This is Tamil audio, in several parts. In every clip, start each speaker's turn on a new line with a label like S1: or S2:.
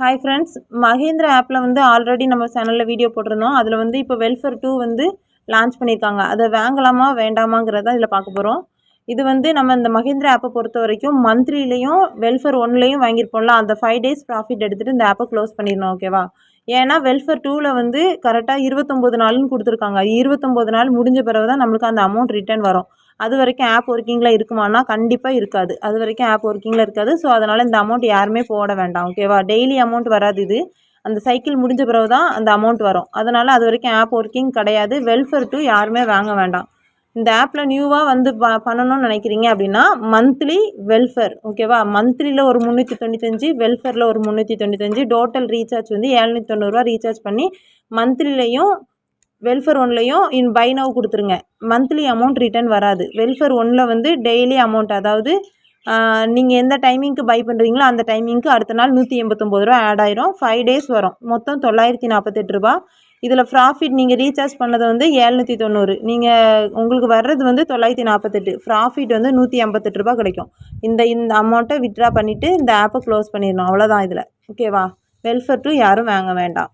S1: ஹாய் ஃப்ரெண்ட்ஸ் மஹேந்திரா ஆப்பில் வந்து ஆல்ரெடி நம்ம சேனலில் வீடியோ போட்டிருந்தோம். அதில் வந்து இப்போ வெல்ஃபேர் டூ வந்து லான்ச் பண்ணியிருக்காங்க. அதை வாங்கலாமா வேண்டாமாங்கிறத இதில் பார்க்க போகிறோம் இது வந்து நம்ம இந்த மஹேந்திரா ஆப்பை பொறுத்த வரைக்கும் மந்த்லிலையும் வெல்ஃபேர் ஒன்லேயும் வாங்கியிருப்போம்ல அந்த ஃபைவ் டேஸ் ப்ராஃபிட் எடுத்துகிட்டு இந்த ஆப்பை க்ளோஸ் பண்ணிடணும் ஓகேவா ஏன்னா வெல்ஃபேர் டூவில் வந்து கரெக்டாக இருபத்தொம்போது நாள்னு கொடுத்துருக்காங்க. இருபத்தொம்போது நாள் முடிஞ்ச பிறகு தான் நம்மளுக்கு அந்த அமௌண்ட் ரிட்டர்ன் வரும். அது வரைக்கும் ஆப் ஒர்க்கிங்கில் இருக்குமானா கண்டிப்பாக இருக்காது. அது வரைக்கும் ஆப் ஒர்க்கிங்கில் இருக்காது. ஸோ அதனால் இந்த அமௌண்ட் யாருமே போட வேண்டாம். ஓகேவா டெய்லி அமௌண்ட் வராது இது. அந்த சைக்கிள் முடிஞ்ச பிறகு தான் அந்த அமௌண்ட் வரும். அதனால் அது வரைக்கும் ஆப் ஒர்க்கிங் கிடையாது. வெல்ஃபேர் டூ யாருமே வாங்க வேண்டாம். இந்த ஆப்பில் நியூவாக வந்து ப பண்ணணும்னு நினைக்கிறீங்க அப்படின்னா மந்த்லி வெல்ஃபேர் ஓகேவா மந்த்லியில் ஒரு முந்நூற்றி தொண்ணூத்தஞ்சு வெல்ஃபேரில் ஒரு முந்நூற்றி தொண்ணூத்தஞ்சு டோட்டல் ரீசார்ஜ் வந்து ஏழ்நூற்றி தொண்ணூறுரூவா ரீசார்ஜ் பண்ணி மந்த்லிலையும் வெல்ஃபேர் ஒன்லையும் இன் பை நவ் கொடுத்துருங்க. மந்த்லி அமௌண்ட் ரிட்டர்ன் வராது. வெல்ஃபேர் ஒன்னில் வந்து டெய்லி அமௌண்ட் அதாவது நீங்கள் எந்த டைமிங்க்கு பை பண்ணுறீங்களோ அந்த டைமிங்க்கு அடுத்த நாள் நூற்றி எண்பத்தொம்போது ரூபா ஆட் ஆயிரும். ஃபைவ் டேஸ் வரும். மொத்தம் தொள்ளாயிரத்தி நாற்பத்தெட்டு ரூபா. இதில் ப்ராஃபிட் நீங்கள் ரீசார்ஜ் பண்ணது வந்து ஏழ்நூற்றி தொண்ணூறு. நீங்கள் உங்களுக்கு வர்றது வந்து தொள்ளாயிரத்தி நாற்பத்தெட்டு ப்ராஃபிட் வந்து நூற்றி ஐம்பத்தெட்டு ரூபா கிடைக்கும். இந்த இந்த அமௌண்ட்டை வித்ட்ரா பண்ணிவிட்டு இந்த ஆப்பை க்ளோஸ் பண்ணிடணும். அவ்வளோதான் இதில். ஓகேவா வெல்ஃபேர் டூ யாரும் வாங்க வேண்டாம்.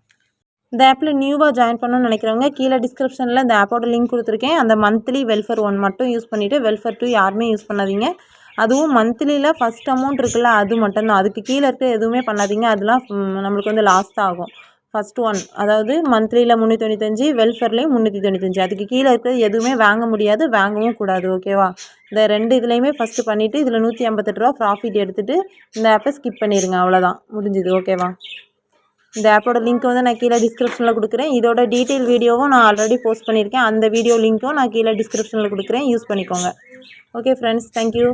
S1: இந்த ஆப்பில் நியூவாக ஜாயின் பண்ணணும்னு நினைக்கிறவங்க கீழே டிஸ்கிரிப்ஷனில் இந்த ஆப்போட லிங்க் கொடுத்துருக்கேன். அந்த மந்த்லி வெல்ஃபேர் ஒன் மட்டும் யூஸ் பண்ணிவிட்டு வெல்ஃபேர் டூ யாருமே யூஸ் பண்ணாதீங்க. அதுவும் மந்த்லியில் ஃபஸ்ட் அமௌண்ட் இருக்குல்ல அது மட்டும்தான். அதுக்கு கீழே இருக்க எதுவுமே பண்ணாதீங்க. அதெல்லாம் நம்மளுக்கு வந்து லாஸ்ட் ஆகும். ஃபஸ்ட் ஒன் அதாவது மந்த்லியில் முந்நூற்றி தொண்ணூத்தஞ்சு வெல்ஃபேர்லேயும் முந்நூற்றி தொண்ணூத்தஞ்சு. அதுக்கு கீழே இருக்கிறது எதுவுமே வாங்க முடியாது வாங்கவும் கூடாது ஓகேவா இந்த ரெண்டு இதுலேயுமே ஃபஸ்ட்டு பண்ணிவிட்டு இதில் நூற்றி ஐம்பத்தெட்டு ரூபா ப்ராஃபிட் எடுத்துகிட்டு இந்த ஆப்பை ஸ்கிப் பண்ணிடுங்க அவ்வளோதான் முடிஞ்சுது ஓகேவா இந்த ஆப்போட லிங்க் வந்து நான் கீழே டிஸ்கிரிப்ஷனில் கொடுக்குறேன். இதோட டீட்டெயில் வீடியோவும் நான் ஆல்ரெடி போஸ்ட் பண்ணியிருக்கேன். அந்த வீடியோ லிங்க்கும் நான் கீழே டிஸ்கிரிப்ஷனில் கொடுக்குறேன். யூஸ் பண்ணிக்கோங்க. Okay friends thank you